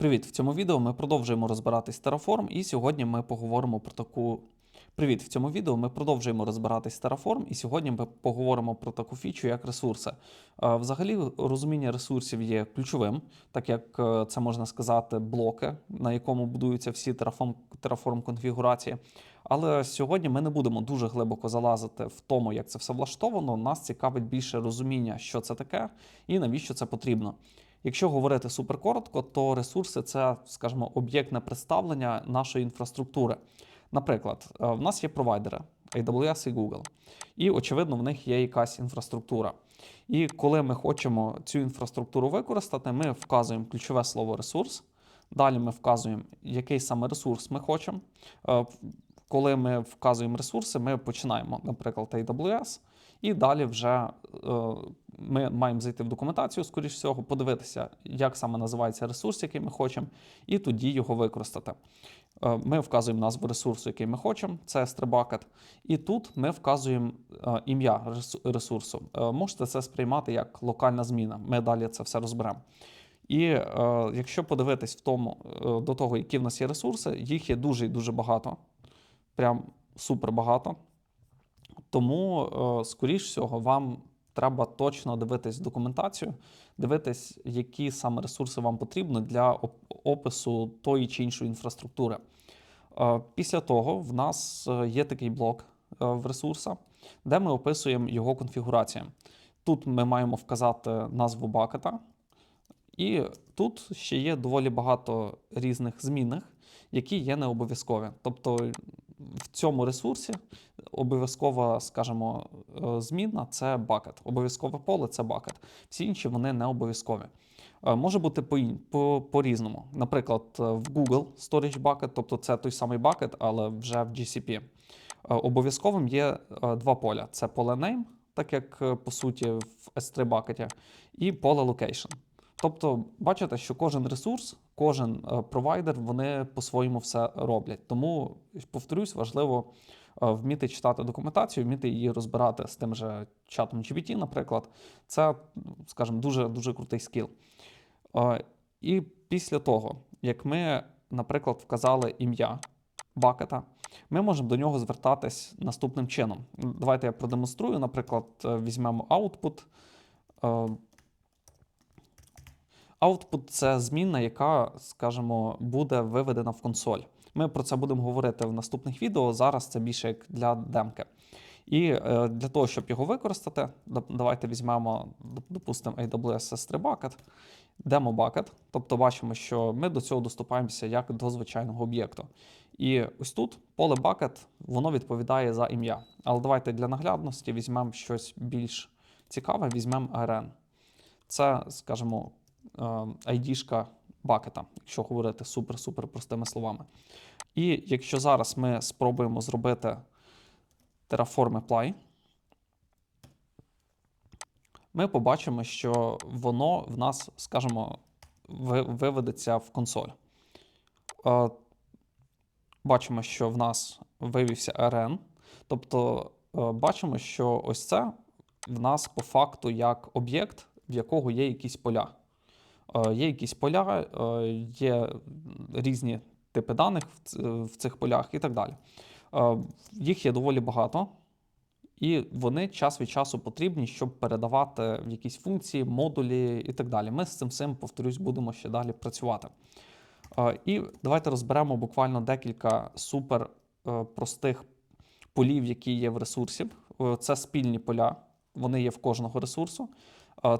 Привіт! В цьому відео ми продовжуємо розбиратись Terraform, і сьогодні ми поговоримо про таку. Привіт! В цьому відео ми продовжуємо розбиратись Terraform, і сьогодні ми поговоримо про таку фічу, як ресурси. Взагалі, розуміння ресурсів є ключовим, так як е, це можна сказати, блоки, на якому будуються всі Terraform, Terraform конфігурації. Але сьогодні ми не будемо дуже глибоко залазити в тому, як це все влаштовано. Нас цікавить більше розуміння, що це таке і навіщо це потрібно. Якщо говорити суперкоротко, то ресурси це, скажімо, об'єктне представлення нашої інфраструктури. Наприклад, е, в нас є провайдери AWS і Google, і очевидно, в них є якась інфраструктура. І коли ми хочемо цю інфраструктуру використати, ми вказуємо ключове слово ресурс. Далі ми вказуємо, який саме ресурс ми хочемо. Е, Коли ми вказуємо ресурси, ми починаємо, наприклад, AWS, і далі вже е, ми маємо зайти в документацію, скоріш всього, подивитися, як саме називається ресурс, який ми хочемо, і тоді його використати. Е, Ми вказуємо назву ресурсу, який ми хочемо, це S3Bucket, і тут ми вказуємо е, ім'я ресурсу. Е, Можете це сприймати як локальна зміна. Ми далі це все розберемо. І е, якщо подивитись в тому, е, до того, які в нас є ресурси, їх є дуже і дуже багато. Прям супер багато. Тому, е, скоріш всього, вам треба точно дивитись документацію, дивитись, які саме ресурси вам потрібні для опису тої чи іншої інфраструктури. Е, Після того в нас е, є такий блок е, в ресурса, де ми описуємо його конфігурацію. Тут ми маємо вказати назву бакета, і тут ще є доволі багато різних змінних, які є не обов'язкові. Тобто в цьому ресурсі обов'язкова, скажімо, е, змінна це бакет. Обов'язкове поле це бакет. Всі інші вони не обов'язкові. Е, Може бути по- по- по-різному. Наприклад, е, в Google Storage Bucket, тобто це той самий бакет, але вже в GCP. Обов'язковим є два поля: це поле name, так як по суті в S3 бакеті, і поле location. Тобто, бачите, що кожен ресурс, кожен провайдер, вони по-своєму все роблять. Тому, повторюсь, важливо вміти читати документацію, вміти її розбирати з тим же чатом GPT, наприклад. Це, скажімо, дуже дуже крутий скіл. Е, І після того, як ми, наприклад, вказали ім'я бакета, ми можемо до нього звертатись наступним чином. Давайте я продемонструю. Наприклад, е, візьмемо output. Е, Output це змінна, яка, скажімо, буде виведена в консоль. Ми про це будемо говорити в наступних відео. Зараз це більше як для демки. І е, для того, щоб його використати, давайте візьмемо, допустимо, AWS S3 Bucket, Demo Bucket. Тобто бачимо, що ми до цього доступаємося як до звичайного об'єкту. І ось тут поле bucket, воно відповідає за ім'я. Але давайте для наглядності візьмемо щось більш цікаве, візьмемо ARN. Це, скажімо, е, ID-шка бакета, якщо говорити супер-супер простими словами. І якщо зараз ми спробуємо зробити Terraform Apply, ми побачимо, що воно в нас, скажімо, виведеться в консоль. Бачимо, що в нас вивівся RN. Тобто е, бачимо, що ось це в нас по факту як об'єкт, в якого є якісь поля. Е, Є якісь поля, е, є різні типи даних в цих полях і так далі. Е, Їх є доволі багато, і вони час від часу потрібні, щоб передавати якісь функції, модулі і так далі. Ми з цим всім, повторюсь, будемо ще далі працювати. І давайте розберемо буквально декілька супер простих полів, які є в ресурсі. Це спільні поля, вони є в кожного ресурсу.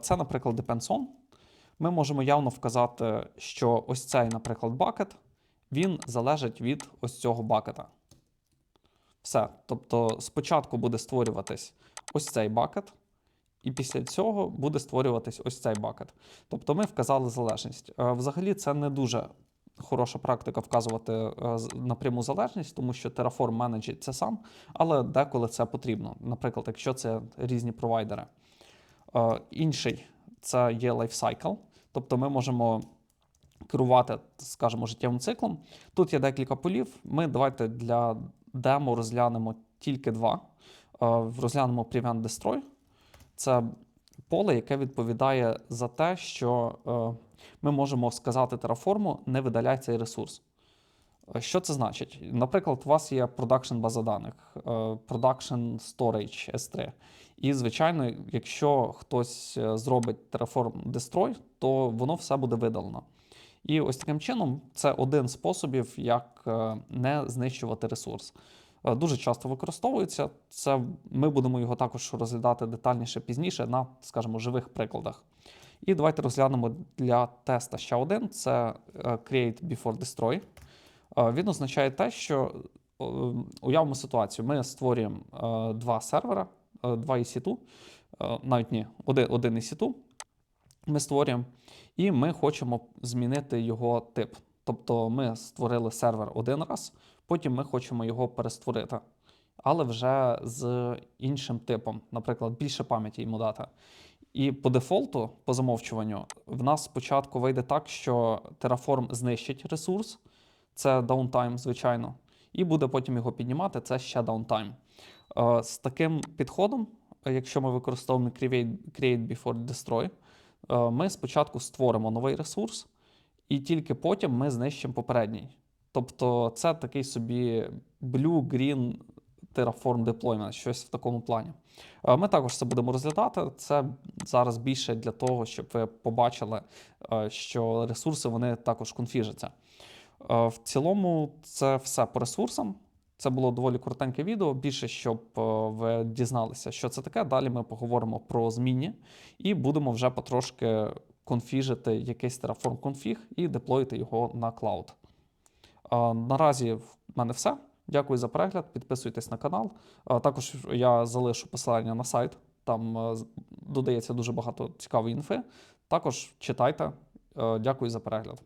Це, наприклад, depends on. Ми можемо явно вказати, що ось цей, наприклад, бакет, він залежить від ось цього бакета. Все. Тобто спочатку буде створюватись ось цей бакет, і після цього буде створюватись ось цей бакет. Тобто ми вказали залежність. Е, Взагалі, це не дуже хороша практика вказувати е, напряму залежність, тому що Terraform менеджить це сам, але деколи це потрібно. Наприклад, якщо це різні провайдери. Е, Інший це є lifecycle, тобто ми можемо керувати, скажімо, життєвим циклом. Тут є декілька полів. Ми давайте для демо розглянемо тільки два. Е, Розглянемо Prevent Destroy. Це поле, яке відповідає за те, що е, ми можемо сказати Terraform, не видаляй цей ресурс. Е, Що це значить? Наприклад, у вас є production база даних, е, production storage S3. І, звичайно, якщо хтось е, зробить Terraform Destroy, то воно все буде видалено. І ось таким чином це один з способів, як е, не знищувати ресурс. Е, Дуже часто використовується. Це ми будемо його також розглядати детальніше пізніше на, скажімо, живих прикладах. І давайте розглянемо для теста ще один: це е, Create Before Destroy. Е, Він означає те, що е, уявимо ситуацію: ми створюємо е, два сервера, два EC2, е, навіть ні, один, один EC2, ми створюємо, і ми хочемо змінити його тип. Тобто ми створили сервер один раз, потім ми хочемо його перестворити, але вже з іншим типом, наприклад, більше пам'яті йому дати. І по дефолту, по замовчуванню, в нас спочатку вийде так, що Terraform знищить ресурс, це даунтайм, звичайно, і буде потім його піднімати, це ще даунтайм. Е, З таким підходом, якщо ми використовуємо create, before destroy, е, ми спочатку створимо новий ресурс, і тільки потім ми знищимо попередній. Тобто це такий собі blue-green Terraform deployment, щось в такому плані. Е, Ми також це будемо розглядати. Це зараз більше для того, щоб ви побачили, що ресурси вони також конфіжаться. Е, В цілому, це все по ресурсам. Це було доволі коротеньке відео. Більше щоб е, ви дізналися, що це таке. Далі ми поговоримо про змінні і будемо вже потрошки конфіжити якийсь Terraform конфіг і деплоїти його на клауд. Е, Наразі в мене все. Дякую за перегляд. Підписуйтесь на канал. Також я залишу посилання на сайт. Там додається дуже багато цікавої інфи. Також читайте. Дякую за перегляд.